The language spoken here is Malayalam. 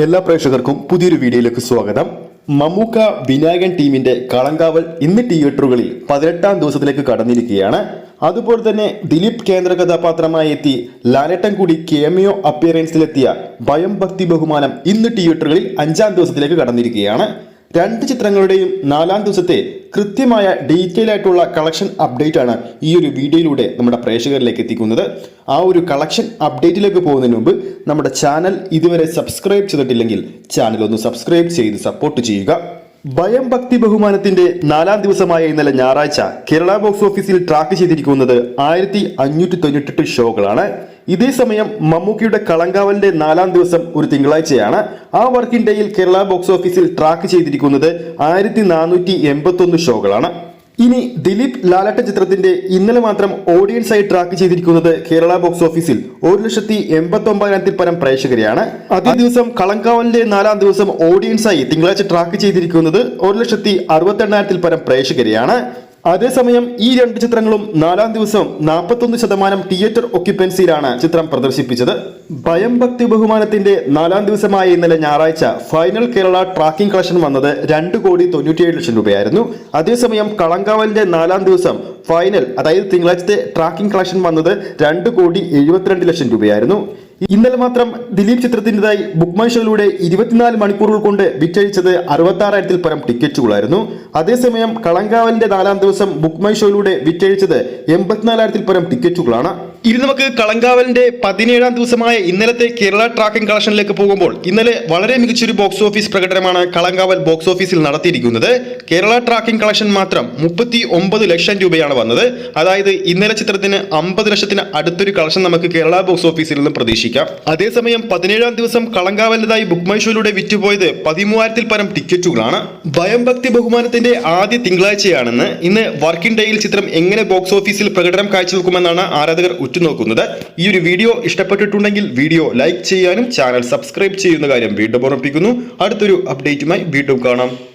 എല്ലാ പ്രേക്ഷകർക്കും പുതിയൊരു വീഡിയോയിലേക്ക് സ്വാഗതം. മമ്മൂക്ക വിനായകൻ ടീമിന്റെ കളങ്കാവൽ ഇന്ന് തിയേറ്ററുകളിൽ പതിനെട്ടാം ദിവസത്തിലേക്ക് കടന്നിരിക്കുകയാണ്. അതുപോലെ തന്നെ ദിലീപ് കേന്ദ്ര കഥാപാത്രമായി എത്തി ലാലേട്ടൻ കൂടി കേമിയോ അപ്പിയറൻസിലെത്തിയ ഭയം ഭക്തി ബഹുമാനം ഇന്ന് തിയേറ്ററുകളിൽ അഞ്ചാം ദിവസത്തിലേക്ക് കടന്നിരിക്കുകയാണ്. രണ്ട് ചിത്രങ്ങളുടെയും നാലാം ദിവസത്തെ കൃത്യമായ ഡീറ്റെയിൽ ആയിട്ടുള്ള കളക്ഷൻ അപ്ഡേറ്റ് ആണ് ഈ ഒരു വീഡിയോയിലൂടെ നമ്മുടെ പ്രേക്ഷകരിലേക്ക് എത്തിക്കുന്നത്. ആ ഒരു കളക്ഷൻ അപ്ഡേറ്റിലേക്ക് പോകുന്നതിന് മുമ്പ് നമ്മുടെ ചാനൽ ഇതുവരെ സബ്സ്ക്രൈബ് ചെയ്തിട്ടില്ലെങ്കിൽ ചാനൽ ഒന്ന് സബ്സ്ക്രൈബ് ചെയ്ത് സപ്പോർട്ട് ചെയ്യുക. ഭയം ഭക്തി ബഹുമാനത്തിന്റെ നാലാം ദിവസമായ ഇന്നലെ ഞായറാഴ്ച കേരള ബോക്സ് ഓഫീസിൽ ട്രാക്ക് ചെയ്തിരിക്കുന്നത് ആയിരത്തി ഷോകളാണ് ഇതേ സമയം മമ്മൂക്കിയുടെ കളങ്കാവലിന്റെ നാലാം ദിവസം ഒരു തിങ്കളാഴ്ചയാണ് ആ വർക്കിംഗ് ഡേയിൽ കേരള ബോക്സ് ഓഫീസിൽ ട്രാക്ക് ചെയ്തിരിക്കുന്നത് ആയിരത്തി നാനൂറ്റി എൺപത്തി ഒന്ന് ഷോകളാണ്. ഇനി ദിലീപ് ലാലട്ട ചിത്രത്തിന്റെ ഇന്നലെ മാത്രം ഓഡിയൻസായി ട്രാക്ക് ചെയ്തിരിക്കുന്നത് കേരള ബോക്സ് ഓഫീസിൽ ഒരു ലക്ഷത്തി എൺപത്തി ഒമ്പതിനായിരത്തിൽ പരം പ്രേക്ഷകരെയാണ്. അതേ. ദിവസം കളങ്കാവലിന്റെ നാലാം ദിവസം ഓഡിയൻസായി തിങ്കളാഴ്ച ട്രാക്ക് ചെയ്തിരിക്കുന്നത് ഒരു ലക്ഷത്തി അറുപത്തി എണ്ണായിരത്തിൽ പരം പ്രേക്ഷകരെയാണ്. അതേസമയം ഈ രണ്ട് ചിത്രങ്ങളും നാലാം ദിവസം നാൽപ്പത്തൊന്ന് ശതമാനം തിയേറ്റർ ഒക്യുപ്പൻസിയിലാണ് ചിത്രം പ്രദർശിപ്പിച്ചത്. ഭയം ഭക്തി ബഹുമാനത്തിന്റെ നാലാം ദിവസമായ ഇന്നലെ ഞായറാഴ്ച ഫൈനൽ കേരള ട്രാക്കിംഗ് കളക്ഷൻ വന്നത് രണ്ട് കോടി തൊണ്ണൂറ്റിയേഴ് ലക്ഷം രൂപയായിരുന്നു. അതേസമയം കളങ്കാവലിന്റെ നാലാം ദിവസം ഫൈനൽ അതായത് തിങ്കളാഴ്ചത്തെ ട്രാക്കിംഗ് കളക്ഷൻ വന്നത് രണ്ട് കോടി എഴുപത്തിരണ്ട് ലക്ഷം രൂപയായിരുന്നു. ഇന്നലെ മാത്രം ദിലീപ് ചിത്രത്തിന്റെതായി ബുക്ക് മൈ ഷോയിലൂടെ ഇരുപത്തിനാല് മണിക്കൂറുകൾ കൊണ്ട് വിറ്റഴിച്ചത് അറുപത്തി ആറായിരത്തിൽ പരം ടിക്കറ്റുകളായിരുന്നു. അതേസമയം കളങ്കാവലിന്റെ നാലാം ദിവസം ബുക്ക് മൈ ഷോയിലൂടെ വിറ്റഴിച്ചത് എൺപത്തിനാലായിരത്തിൽ പരം ടിക്കറ്റുകളാണ്. ഇനി നമുക്ക് കളങ്കാവലിന്റെ പതിനേഴാം ദിവസമായ ഇന്നലത്തെ കേരള ട്രാക്കിംഗ് കളക്ഷനിലേക്ക് പോകുമ്പോൾ ഇന്നലെ വളരെ മികച്ചൊരു ബോക്സ് ഓഫീസ് പ്രകടനമാണ് കളങ്കാവൽ ബോക്സ് ഓഫീസിൽ നടത്തിയിരിക്കുന്നത്. കേരള ട്രാക്കിംഗ് കളക്ഷൻ മാത്രം മുപ്പത്തി ഒമ്പത് ലക്ഷം രൂപയാണ് വന്നത്. അതായത് ഇന്നലെ ചിത്രത്തിന് അമ്പത് ലക്ഷത്തിന് അടുത്തൊരു കളക്ഷൻ നമുക്ക് കേരള ബോക്സ് ഓഫീസിൽ നിന്നും പ്രതീക്ഷിക്കാം. അതേസമയം പതിനേഴാം ദിവസം കളങ്കാവല്ലതായി ബുക്ക് മൈഷോയിലൂടെ വിറ്റുപോയത് പതിമൂവായിരത്തിൽ പരം ടിക്കറ്റുകളാണ്. ഭയം ഭക്തി ബഹുമാനത്തിന്റെ ആദ്യ തിങ്കളാഴ്ചയാണെന്ന് ഇന്ന് വർക്കിംഗ് ഡേയിൽ ചിത്രം എങ്ങനെ ബോക്സ് ഓഫീസിൽ പ്രകടനം കാഴ്ചവെക്കുമെന്നാണ് ആരാധകർ ഉറ്റുനോക്കുന്നത്. ഈ ഒരു വീഡിയോ ഇഷ്ടപ്പെട്ടിട്ടുണ്ടെങ്കിൽ വീഡിയോ ലൈക്ക് ചെയ്യാനും ചാനൽ സബ്സ്ക്രൈബ് ചെയ്യുന്ന കാര്യം വീണ്ടും ഓർമ്മിപ്പിക്കുന്നു. അടുത്തൊരു അപ്ഡേറ്റുമായി വീണ്ടും കാണാം.